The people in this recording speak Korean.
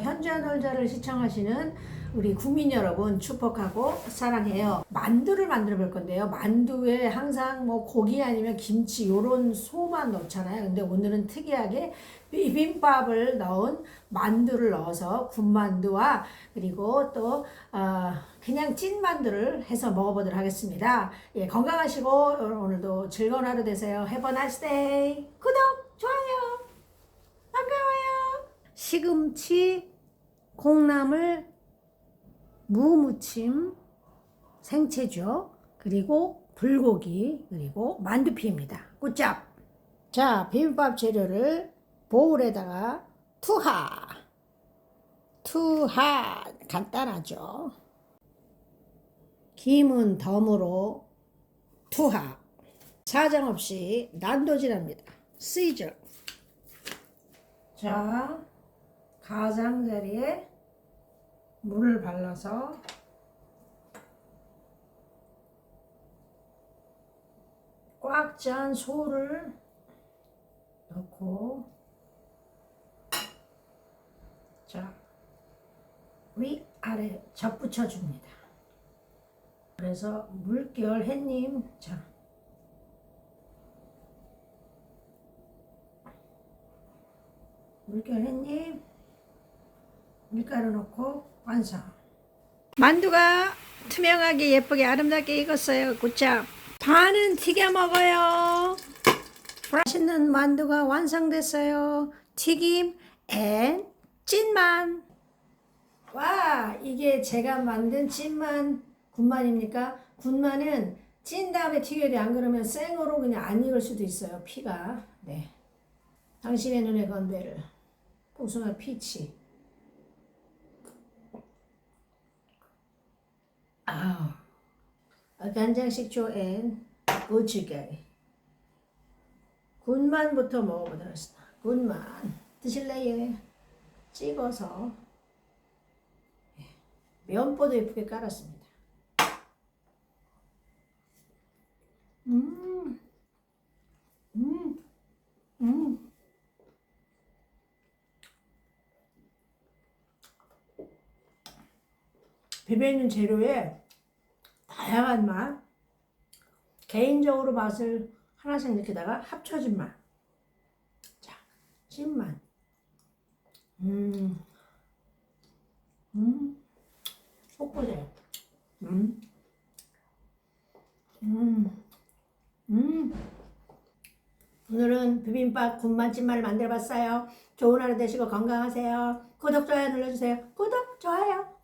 현자 놀자를 시청하시는 우리 국민 여러분 축복하고 사랑해요. 만두를 만들어 볼 건데요. 만두에 항상 뭐 고기 아니면 김치 요런 소만 넣잖아요. 근데 오늘은 특이하게 비빔밥을 넣은 만두를 넣어서 군만두와 그리고 또 어, 그냥 찐 만두를 해서 먹어보도록 하겠습니다. 예, 건강하시고 오늘도 즐거운 하루 되세요. Have a nice day. 구독, 좋아요. 반가워요. 시금치, 콩나물, 무무침, 생채죠. 그리고 불고기, 그리고 만두피입니다. 굿잡. 자, 비빔밥 재료를 보울에다가 투하. 투하. 간단하죠. 김은 덤으로 투하. 사정없이 난도질합니다. 시저. 자, 가장자리에 물을 발라서 꽉찬 소를 넣고 자, 위 아래 접붙여 줍니다. 그래서 물결 햇님 자 물결 햇님 밀가루 넣고 완성. 만두가 투명하게 예쁘게 아름답게 익었어요. 굿잡. 반은 튀겨 먹어요. 맛있는 만두가 완성됐어요. 튀김 앤 찐만. 와, 이게 제가 만든 찐만 군만입니까? 군만은 찐 다음에 튀겨야 돼. 안 그러면 생으로 그냥 안 익을 수도 있어요. 피가. 네. 당신의 눈에 건배를. 복숭아 피치. 아우. 간장 식초 앤 고추가리. 군만부터 먹어보도록 하겠습니다. 군만. 드실래요? 찍어서. 예. 면보도 예쁘게 깔았습니다. 음. 음. 음. 비벼 있는 재료에 다양한 맛, 개인적으로 맛을 하나씩 느끼다가 합쳐진 맛. 자, 찐맛. 음, 음, 속보세요. 음, 음, 음. 오늘은 비빔밥 군만찜만을 만들어봤어요. 좋은 하루 되시고 건강하세요. 구독, 좋아요 눌러주세요. 구독, 좋아요.